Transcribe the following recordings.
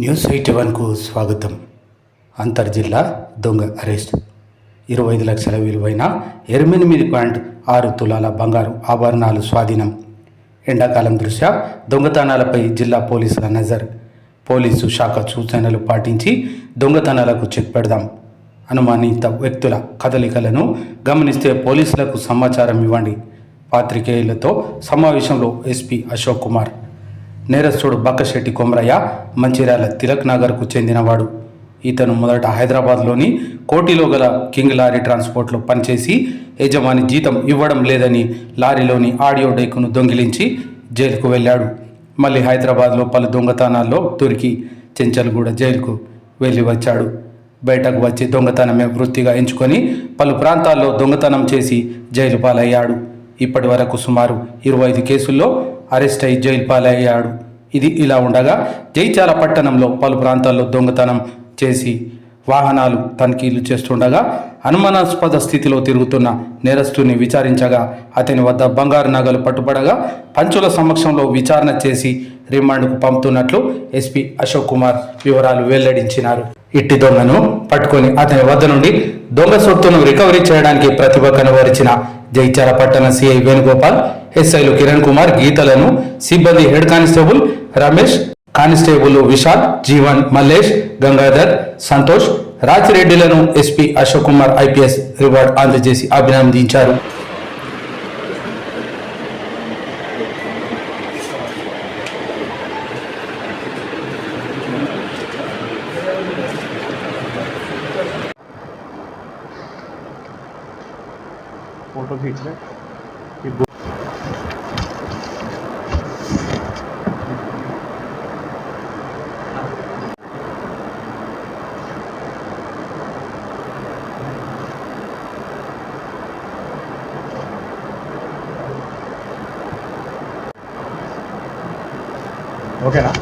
News eighty వన్కు స్వాగతం. అంతర్జిల్లా దొంగ arrest. ఇరవై ఐదు లక్షల విలువైన ఎనిమిది పాయింట్ ఆరు తులాల బంగారు ఆభరణాలు స్వాధీనం. ఎండాకాలం దృష్ట్యా దొంగతనాలపై జిల్లా పోలీసుల నజర్. పోలీసు శాఖ సూచనలు పాటించి దొంగతనాలకు చెక్ పెడదాం. అనుమానిత వ్యక్తుల కదలికలను గమనిస్తే పోలీసులకు సమాచారం ఇవ్వండి. పాత్రికేయులతో సమావేశంలో ఎస్పీ అశోక్ కుమార్ నేరస్తుడు బక్కశెట్టి కొమరయ్య మంచిర్యాల తిలక్ నగర్కు చెందినవాడు. ఇతను మొదట హైదరాబాద్లోని కోటిలో గల కింగ్ లారీ ట్రాన్స్పోర్ట్లో పనిచేసి యజమాని జీతం ఇవ్వడం లేదని లారీలోని ఆడియో డెక్కును దొంగిలించి జైలుకు వెళ్ళాడు. మళ్ళీ హైదరాబాద్లో పలు దొంగతనాల్లో దొరికి చెంచల్గూడ జైలుకు వెళ్ళి వచ్చాడు. బయటకు వచ్చి దొంగతనమే వృత్తిగా ఎంచుకొని పలు ప్రాంతాల్లో దొంగతనం చేసి జైలు పాలయ్యాడు. ఇప్పటి వరకు సుమారు ఇరవై ఐదు కేసుల్లో అరెస్ట్ అయి జైలు పాలయ్యాడు. ఇది ఇలా ఉండగా జైచాల పట్టణంలో పలు ప్రాంతాల్లో దొంగతనం చేసి వాహనాలు తనిఖీలు చేస్తుండగా అనుమానాస్పద స్థితిలో తిరుగుతున్న నేరస్తుని విచారించగా అతని వద్ద బంగారు నగలు పట్టుబడగా పంచుల సమక్షంలో విచారణ చేసి రిమాండ్కు పంపుతున్నట్లు ఎస్పీ అశోక్ కుమార్ వివరాలు వెల్లడించినారు. ఇట్టి దొంగను పట్టుకొని అతని వద్ద నుండి దొంగ సొత్తును రికవరీ చేయడానికి ప్రతిభ కనబరిచిన జైచాల పట్టణ సిఐ వేణుగోపాల్ ఎస్ఐలు కిరణ్ కుమార్ గీతలను సిబ్బంది head constable Ramesh constable Vishal Jeevan Mallesh Gangadhar Santosh రాజిరెడ్డిలను SP Ashok Kumar IPS reward అందజేసి అభినందించారు फोटो खींच ले ఓకేనా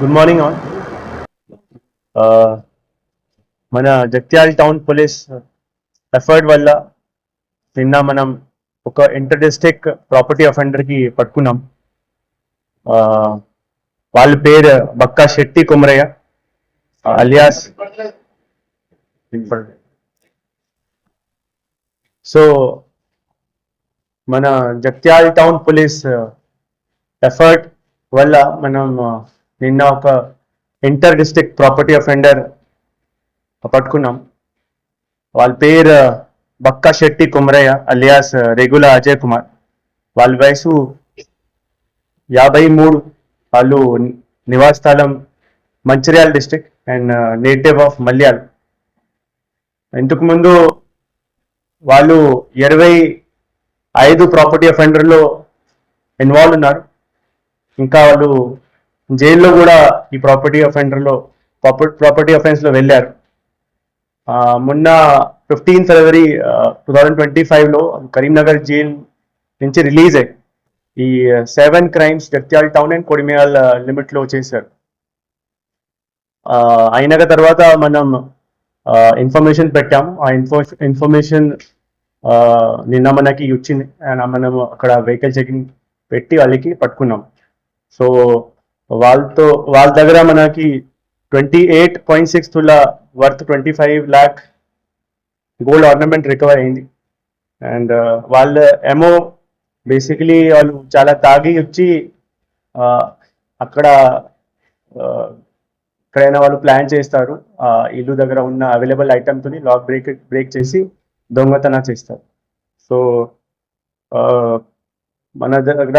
గుడ్ మార్నింగ్ ఆల్ మన జగిత్యాల టౌన్ పోలీస్ ఎఫర్ట్ వల్ల నిన్న మనం ఒక ఇంటర్ డిస్ట్రిక్ట్ ప్రాపర్టీ అఫెండర్కి పట్టుకున్నాం Uh, వాళ్ళ పేరు బక్కా శెట్టి కుమరయ్య అలియాస్. సో మన Jagtial town police uh, effort వల్ల మనం uh, నిన్న ఒక ఇంటర్ డిస్ట్రిక్ట్ ప్రాపర్టీ అఫెండర్ పట్టుకున్నాం. వాళ్ళ పేరు Bakka Shetty Kumarayya alias uh, regular Ajay Kumar. వాళ్ళ వయసు యాభై మూడు. వాళ్ళు నివాస స్థలం Mancherial district and native of Malyal ఇంతకు ముందు వాళ్ళు ఇరవై ఐదు ప్రాపర్టీ అఫెండర్లో ఇన్వాల్వ్ ఉన్నారు. ఇంకా వాళ్ళు జైల్లో కూడా ఈ ప్రాపర్టీ అఫెండర్లో ప్రాపర్టీ అఫెన్స్లో వెళ్ళారు. మొన్న fifteen February two thousand twenty ఫైవ్లో కరీంనగర్ జైల్ నుంచి రిలీజ్ అయ్యి ఈ seven crimes Jagtial town and Kodimial లిమిట్లో చేశారు. ఆ, అయినాక తర్వాత మనం ఇన్ఫర్మేషన్ పెట్టాము ఆ ఇన్ఫో ఇన్ఫర్మేషన్ నిన్న మనకి వచ్చింది అండ్ మనం అక్కడ వెహికల్ చెకింగ్ పెట్టి వాళ్ళకి పట్టుకున్నాం. సో వాళ్ళతో వాళ్ళ దగ్గర మనకి ట్వంటీ ఎయిట్ పాయింట్ సిక్స్ తుల worth twenty five lakh gold ornament recover అయింది. అండ్ వాళ్ళ ఎమో బేసికలీ వాళ్ళు చాలా తాగి వచ్చి అక్కడ ఎక్కడైనా వాళ్ళు ప్లాన్ చేస్తారు ఆ ఇల్లు దగ్గర ఉన్న అవైలబుల్ ఐటమ్తో లాక్ బ్రేక్ బ్రేక్ చేసి దొంగతన చేస్తారు. సో మన దగ్గర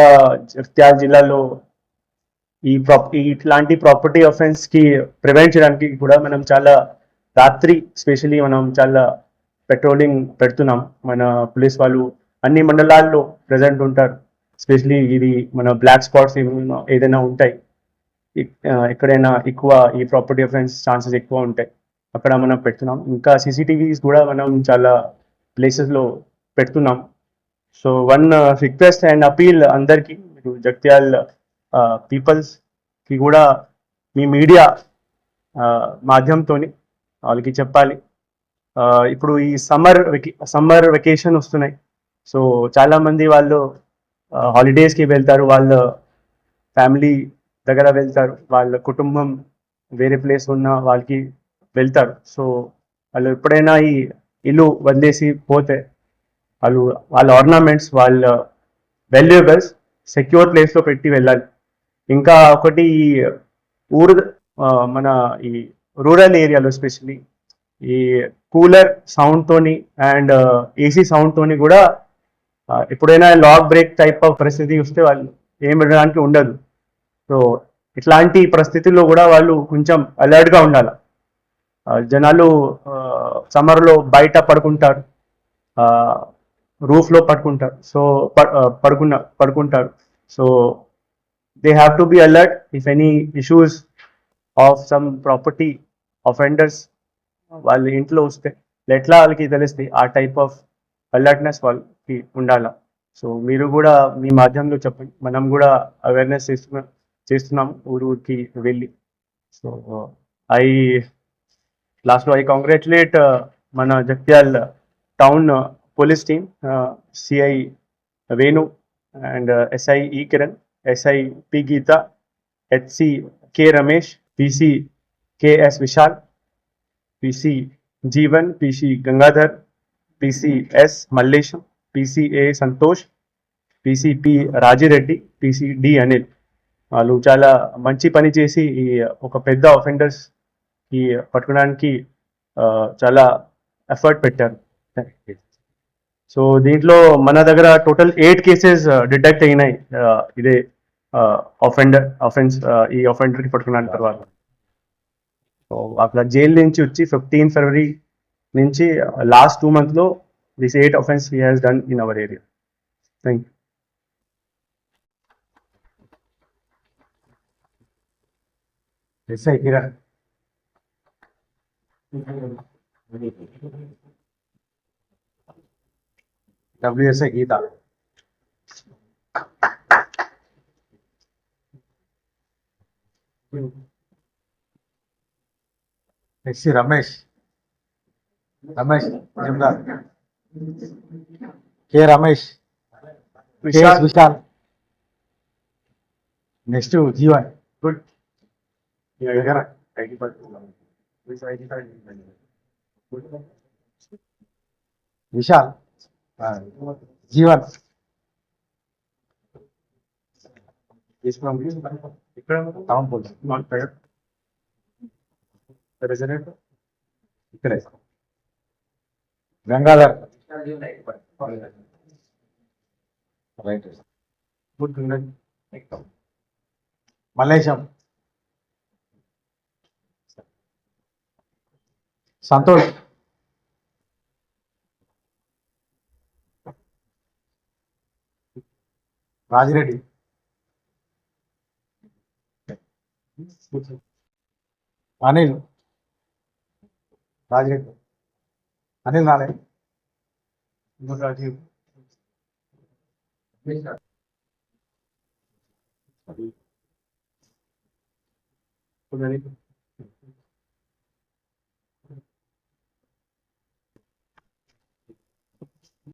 జగిత్యాల జిల్లాలో ఈ ప్రాప్ ఇట్లాంటి ప్రాపర్టీ అఫెన్స్కి ప్రివెంట్ చేయడానికి కూడా మనం చాలా రాత్రి స్పెషలీ మనం చాలా పెట్రోలింగ్ పెడుతున్నాం. మన పోలీస్ వాళ్ళు అన్ని మండలాల్లో ప్రజెంట్ ఉంటారు. స్పెషలీ ఇది మన బ్లాక్ స్పాట్స్ ఏదైనా ఉంటాయి. ఎక్కడైనా ఎక్కువ ఈ ప్రాపర్టీ అఫెన్స్ ఛాన్సెస్ ఎక్కువ ఉంటాయి. అక్కడ మనం పెడుతున్నాం. ఇంకా సీసీటీవీస్ కూడా మనం చాలా ప్లేసెస్లో పెడుతున్నాం. So one request and appeal అందరికీ మీరు జగ్త్యాల్ పీపుల్స్కి కూడా మీ మీడియా మాధ్యమంతో వాళ్ళకి చెప్పాలి. ఇప్పుడు ఈ సమ్మర్ వెకే సమ్మర్ వెకేషన్ వస్తున్నాయి. సో చాలామంది వాళ్ళు హాలిడేస్కి వెళ్తారు వాళ్ళ ఫ్యామిలీ దగ్గర వెళ్తారు వాళ్ళ కుటుంబం వేరే ప్లేస్ ఉన్న వాళ్ళకి వెళ్తారు. సో వాళ్ళు ఎప్పుడైనా ఈ ఇల్లు వదిలేసి పోతే వాళ్ళు వాళ్ళ ఆర్నమెంట్స్ వాళ్ళ వాల్యుయబుల్స్ సెక్యూర్ ప్లేస్లో పెట్టి వెళ్ళాలి. ఇంకా ఒకటి ఈ ఊరు మన ఈ రూరల్ ఏరియాలో స్పెషలీ ఈ కూలర్ సౌండ్తోని అండ్ ఏసీ సౌండ్తోని కూడా ఎప్పుడైనా లాక్ బ్రేక్ టైప్ ఆఫ్ పరిస్థితి వస్తే వాళ్ళు ఏం వినడానికి ఉండదు. సో ఇట్లాంటి పరిస్థితుల్లో కూడా వాళ్ళు కొంచెం అలర్ట్గా ఉండాలి. జనాలు సమ్మర్లో బయట పడుకుంటారు. రూఫ్లో పడుకుంటారు. సో పడుకున్న పడుకుంటారు. So they have to be alert if any issues of some property offenders వాళ్ళ ఇంట్లో వస్తే ఎట్లా వాళ్ళకి తెలుస్తాయి? ఆ టైప్ ఆఫ్ అలర్ట్నెస్ వాళ్ళకి ఉండాల. సో మీరు కూడా మీ మాధ్యమంలో చెప్పండి మనం కూడా అవేర్నెస్ చేస్తున్నా చేస్తున్నాం ఊరు ఊరికి వెళ్ళి. సో ఐ లాస్ట్లో ఐ కాంగ్రాచులేట్ uh, మన Jagtial town police team uh, CI Venu and uh, SI ఈ Kiran SI P Geeta HC K Ramesh PC KS Vishal PC Jeevan PC Gangadhar PC S Mallesham PC A Santosh PC P Rajireddy PC D Anil వాళ్ళు చాలా మంచి పని చేసి ఈ ఒక పెద్ద అఫెండర్స్కి పట్టుకోవడానికి చాలా ఎఫర్ట్ పెట్టారు. సో దీంట్లో మన దగ్గర టోటల్ ఎయిట్ కేసెస్ డిటెక్ట్ అయినాయి. ఇదే అఫెండర్ అఫెన్స్ ఈ అఫెండర్కి పట్టుకున్న తర్వాత. సో అక్కడ జైలు నుంచి వచ్చి ఫిఫ్టీన్ ఫిబ్రవరి నుంచి లాస్ట్ టూ మంత్ లో this eight offence he has done in our area thank you SI Kiran WSI Geeta SC Ramesh Ramesh జమదార్ K Ramesh. KS Vishal. Next Jeevan. Good. దగ్గర విశాల్ ఆ, జీవన్. ఇక్కడ town police. ఇక్కడే. Gangadhar. Right Mallesham. Santosh. Rajireddy. Anil. Rajireddy. Anil నాలే Rajiv